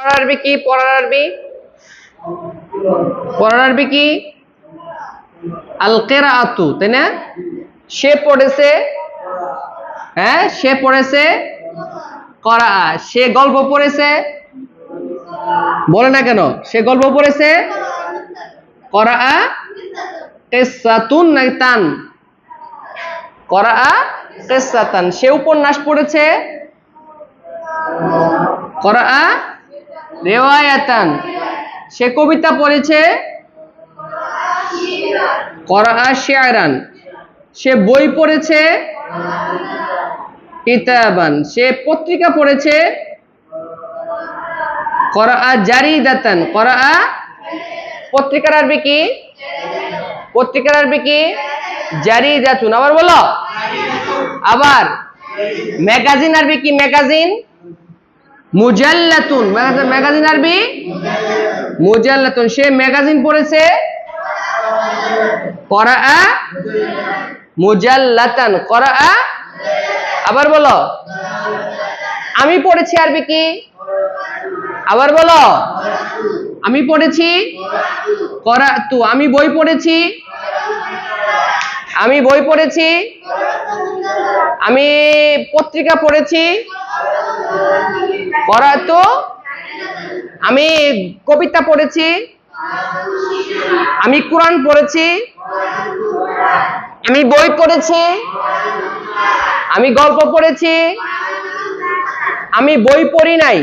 পড়ার কি? পড়ার আরবি? কি? আল কেরাআতু তাই না? সে পড়েছে হ্যাঁ সে পড়েছে করা, সে গল্প পড়েছে, বলে না কেন? সে গল্প পড়েছে করা কেসাতুন নাকি তান? করা কেসাতান। সে উপন্যাস পড়েছে করা রেওয়ায়াতান। সে কবিতা পড়েছে করা শেয়ারান। সে বই পড়েছে কিতাবান। সে পত্রিকা পড়েছে করা জারিদাতান। করা পত্রিকার আরবি কি? পত্রিকার আরবি কি? জারিদাতুন। আবার বলো। আবার। ম্যাগাজিন আরবি কি? ম্যাগাজিন? মুজাল্লাতুন। ম্যাগাজিন- আরবি? মুজাল্লাতুন। সে ম্যাগাজিন পড়েছে? করা মুজাল্লাতান। করা আবার বলো। আমি পড়েছি আরবি কি? আবার বলো। আমি পড়েছি? করা তু আমি বই পড়েছি? আমি বই পড়েছি? আমি পত্রিকা পড়েছি? আমি কবিতা পড়েছি, আমি কোরআন পড়েছি, আমি বই পড়েছি, আমি গল্প পড়েছি, আমি বই পড়ি নাই,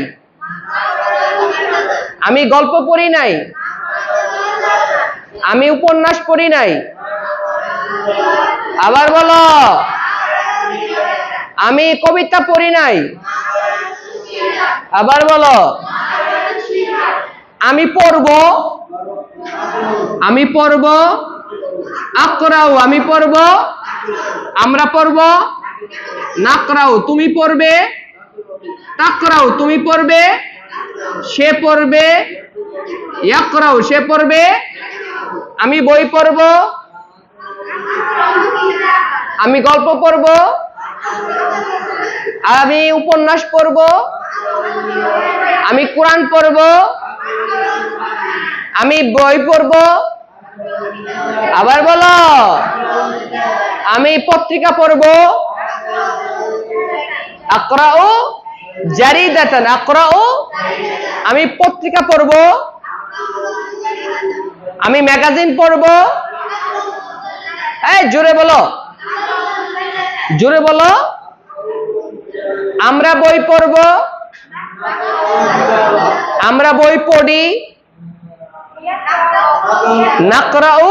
আমি গল্প পড়ি নাই, আমি উপন্যাস পড়ি নাই। আবার বলো, আমি কবিতা পড়ি নাই। আবার বলো। আমি পড়ব। আমি পড়ব। আকরাও, আমি পড়ব। আমরা পড়ব। নাকরাও, তুমি পড়বে। তাকরাও, তুমি পড়বে। সে পড়বে। ইয়াকরাও, সে পড়বে। আমি বই পড়ব। আমি গল্প পড়ব। আমি উপন্যাস পড়ব। আমি কোরআন পড়ব, আমি বই পড়ব, আবার বলো, আমি পত্রিকা পড়ব। আকরা আকরাও জারিদাতান আকরাও আমি পত্রিকা পড়ব। আমি ম্যাগাজিন পড়ব। এই, জোরে বলো। জোরে বলো। আমরা বই পড়ব। আমরা বই পড়ি। নাকরাও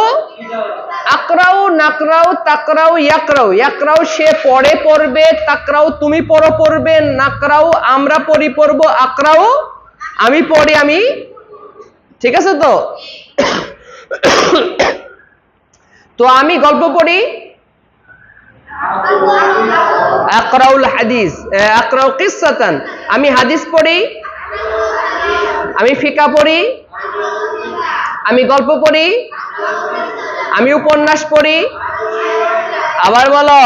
সে পড়ে, পড়বে তুমি পড়ো, পড়বে। আমরা পড়ি, পড়ব। আমি পড়ি, আমি। ঠিক আছে তো? তো আমি গল্প পড়ি। আকরাউল হাদিস আকরাউ কিসাতান আমি হাদিস পড়ি। আমি ফিকা পড়ি, আমি গল্প পড়ি, আমি উপন্যাস পড়ি। আবার বলো,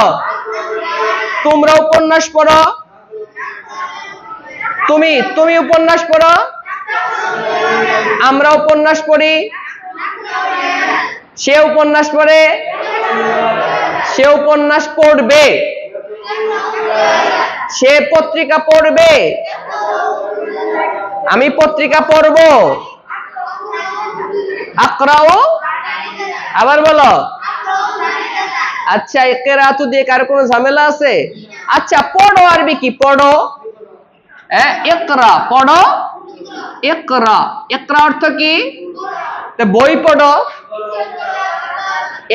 তোমরা উপন্যাস পড়ো? তুমি তুমি উপন্যাস পড়ো? আমরা উপন্যাস পড়ি। সে উপন্যাস পড়ে, সে উপন্যাস পড়বে। সে পত্রিকা পড়বে। আমি পত্রিকা পড়ব। আকরাও? আবার বলো। আচ্ছা একেরাতু দিয়ে কারও কোনো ঝামেলা আছে? আচ্ছা পড়ো আরবি কি? পড়ো। একরা পড়ো। একরা একরা অর্থ কি? বই পড়ো।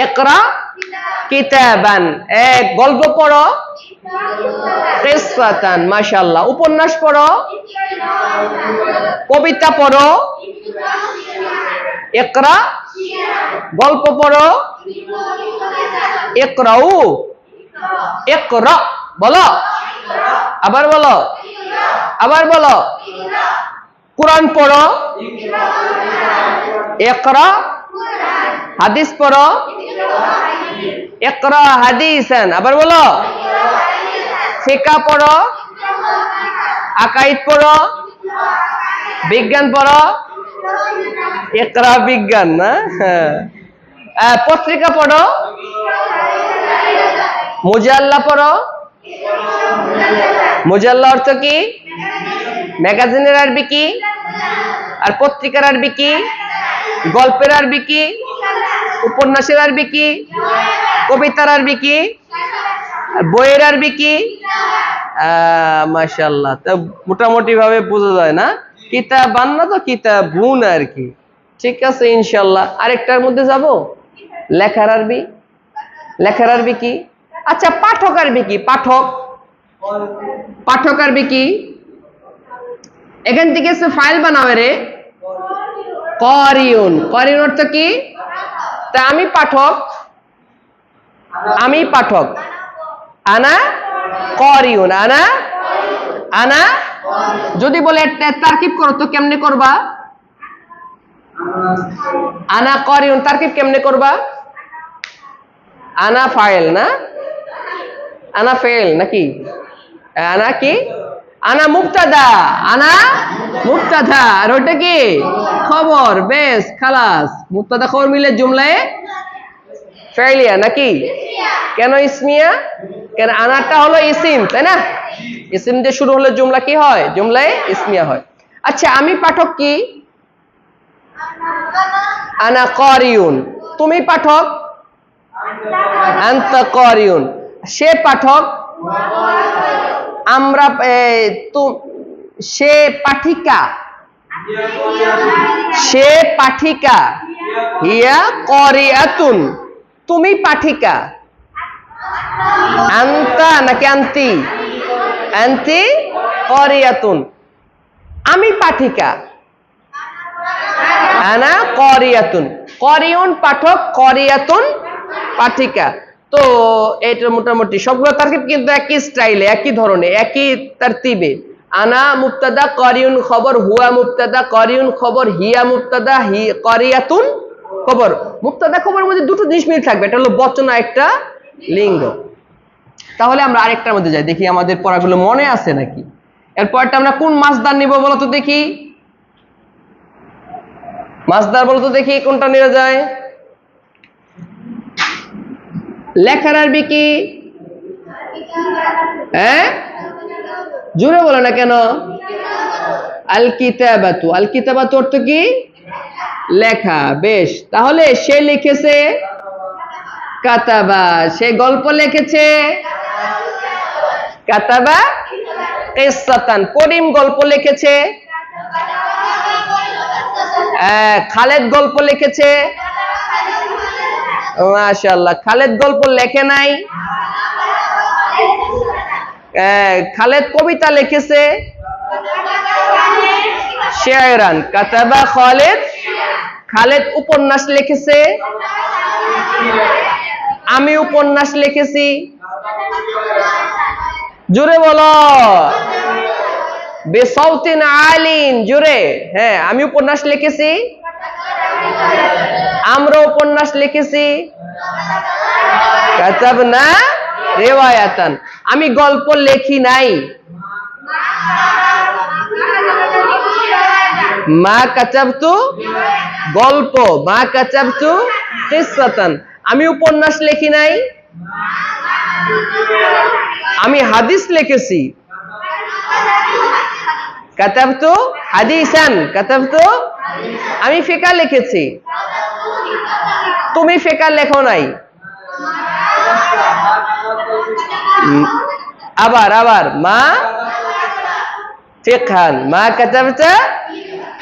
একরা কিতাবান। এক গল্প পড়ো। কিসসাতান মাশাআল্লাহ। উপন্যাস পড়ো। কবিতা পড়ো। একরা। গল্প পড়ো। একরাউ। একরা। বলো। আবার বলো। আবার বলো। কোরআন পড়ো। একরা। হাদিস পড়ো। একরা হাদিসান। আবার বলো। ফিকা পড়ো আকাইদ পড়ো বিজ্ঞান পড়ো একরা বিজ্ঞান না? হ্যাঁ। পত্রিকা পড়ো মুজাল্লা পড়ো মুজাল্লা অর্থ কি? ম্যাগাজিনের আরবি কি? আর পত্রিকার আরবি কি? গল্পের আরবি কি? উপন্যাসের আরবি কি? কবিতার আরবি কি? বইয়ের আরবি কি? মাশাল্লাহ তা মোটামুটি ভাবে বোঝা যায় না। কিতাব বান্না তো কিতাব বুন আর কি। ঠিক আছে ইনশাল্লাহ আরেকটার মধ্যে যাব? লেখার আরবি? লেখার আরবি কি? আচ্ছা পাঠক আরবি কি? পাঠক। পাঠক আরবি কি? এখান থেকে এসে ফাইল বানাবে রে। করিউন। করিউন অর্থ কি? তা আমি পাঠক। আমি পাঠক। আনা করিউন, আনা আনা যদি বলে তারকিব করো, তো কেমনে করবা? আনা করিউন, তারকিব কেমনে করবা? আনা ফাইল না? আনা ফেল নাকি? আনা কি? আনা মুক্তাদা আনা মুক্তাদা আর ওটা কি? খবর, বেশ, খালাস। মুক্তাদা খবর মিলে জুমলায় ফেলিয়া নাকি? কেন ইসমিয়া? কেন আনাটা হলো ইসিম, তাই না? ইসিম দিয়ে শুরু হলে জুমলা কি হয়? জুমলায় ইসমিয়া হয়। আচ্ছা আমি পাঠক কি? আনা করিউন। তুমি পাঠক? আন্তা করিউন। সে পাঠক? আমরা সে পাঠিকা। সে পাঠিকা। হিয়া করিয়াতুন। তুমি পাঠিকা। আন্তা নাকি আন্তি? আন্তি করিয়াতুন। আমি পাঠিকা। আনা করিয়াতুন। করিউন পাঠক, করিয়াতুন পাঠিকা। তো এটা মোটামুটি। সবগুলো তারকিব কিন্তু একই স্টাইলে, একই ধরনের, একই তারতিবে। আনা মুক্তাদা করিউন খবর, হুয়া মুক্তাদা করিউন খবর, হিয়া মুক্তাদা হি করিয়াতুন খবর। মুক্তাদা খবরের মধ্যে দুটো জিনিস মিল থাকবে, এটা হলো বচন আর একটা লিঙ্গ। তাহলে আমরা আরেকটার মধ্যে যাই, দেখি আমাদের পড়াগুলো মনে আছে নাকি। এরপরটা আমরা কোন মাছদার নিব বলো তো দেখি। মাছদার বলো তো দেখি, কোনটা নিয়ে যায়। লেখার আরবি কি? হ্যাঁ? জুড়ে বলো না কেন? আল কিতাবাতু। আল কিতাবাতু অর্থ কি? লেখা বেশ। তাহলে সে লিখেছে কাতাবা। সে গল্প লিখেছে কাতাবা কিসাতান। করিম গল্প লিখেছে আহ, খালেদ গল্প লিখেছে। মাশাআল্লাহ খালেদ গল্প লেখে নাই। আহ, খালেদ কবিতা লিখেছে। শেয়ারান কাতাবা খালেদ খালেদ উপন্যাস লিখেছে। আমি উপন্যাস লিখেছি। জুড়ে বলো। বেসাউতিন আলিন জুড়ে হ্যাঁ আমি উপন্যাস লিখেছি। আমরা উপন্যাস লিখেছি। কাতাবনা রেওয়ায়াতান। আমি গল্প লেখি নাই। মা কাচাবতু গল্প, মা কাচাবতু কিসাতান আমি উপন্যাস লিখি নাই। আমি হাদিস লিখেছি। কাতাবতু হাদিসান কাতাবতু আমি ফিকা লিখেছি। তুমি ফিকা লেখো নাই। আবার আবার, মা ফিকহান মা কাতাবতা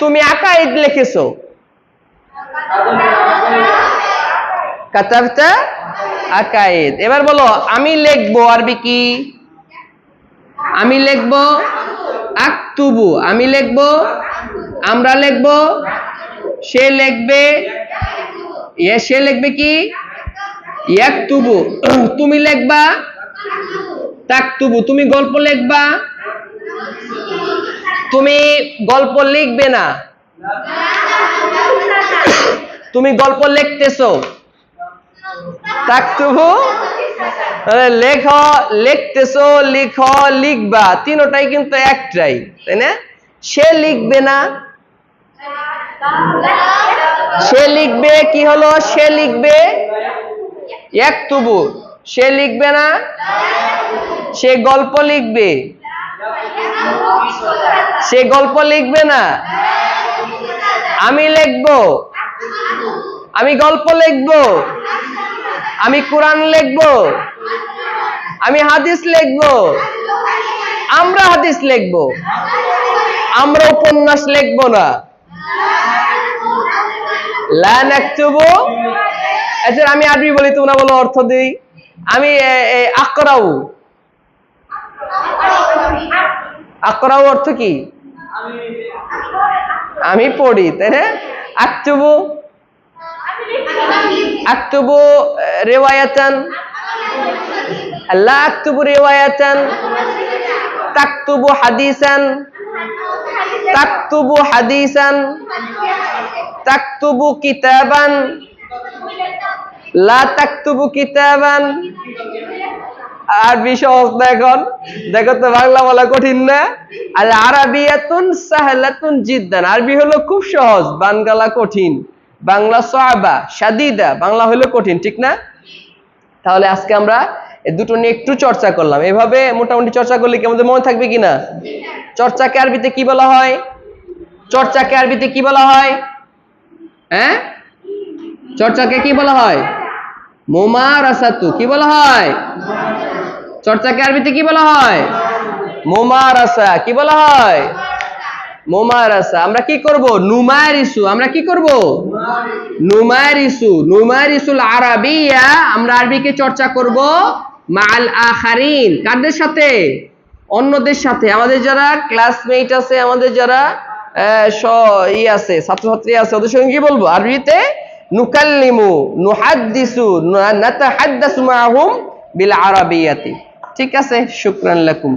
তুমি আকাইদ লিখেছো? কাতাবতা আকাইদ এবার বলো, আমি লিখব আরবি কি? আমি লিখব আক্তুবু। আমি লিখব, আমরা লিখব, সে লিখবে এ সে লিখবে কি? ইয়াকতুবু। তুমি লিখবা তাকতুবু। তুমি গল্প লিখবা তুমি গল্প লিখবে না? তুমি গল্প লিখতেছো? তাকতুবু? লেখ, লিখতেছো, লিখ, লিখবা। তিনোটাই কিন্তু একটাই, তাই না? সে লিখবে না। সে লিখবে, কি হলো? সে লিখবে এক তুবু সে লিখবে না? সে গল্প লিখবে। সে গল্প লিখবে না। আমি লিখব। আমি গল্প লিখব। আমি কোরআন লিখব। আমি হাদিস লিখব। আমরা হাদিস লিখব। আমরা উপন্যাস লিখব না। লা নাকতুবু। আচ্ছা আমি আরবি বলি, তোমরা বলো অর্থ দিই। আমি আকরাউ। আকরাউ অর্থ কি? আমি পড়ি, তাই না? আক্তুবু আক্তুবু রেওয়ায়াতান, লা আক্তুবু রেওয়ায়াতান, তাকতুবু হাদিসান তাকতুবু হাদিসান, তাকতুবু কিতাবান, লা তাকতুবু কিতাবান আরবি সহজ না এখন দেখো তো বাংলা বলা কঠিন না। আর আরবিয়াতুন সাহলাতুন জিদ্দান। আরবি হলো খুব সহজ বাংলা কঠিন। বাংলা সাবা সাদিদা, বাংলা হলো কঠিন, ঠিক না? তাহলে আজকে আমরা এই দুটো নিয়ে একটু চর্চা করলাম। এভাবে মোটামুটি চর্চা করলে কি আমাদের মনে থাকবে কিনা? চর্চাকে আরবিতে কি বলা হয়? চর্চাকে আরবিতে কি বলা হয়? হ্যাঁ? চর্চাকে কি বলা হয়? মোমারাসাতু, কি বলা হয়? চর্চাকে আরবিতে কি বলা হয়? মোমারাসা, কি বলা হয়? মোমারাসা। আমরা কি করব? নুমারিসু আমরা কি করব? নুমারিসু নুমারিসুল আরাবিয়া, আমরা আরবিকে চর্চা করব মাল আখারিন। কাদের সাথে? অন্যদের সাথে। আমাদের যারা ক্লাসমেট আছে, আমাদের যারা ই আছে, ছাত্রছাত্রী আছে, ওদের সঙ্গে কি বলব? আরবিতে নুকাল্লিমু নুহাদ্দিসু নাতাহাদ্দাসু মাআহুম বিল আরাবিয়াতি ঠিক আছে শুকরান লাকুম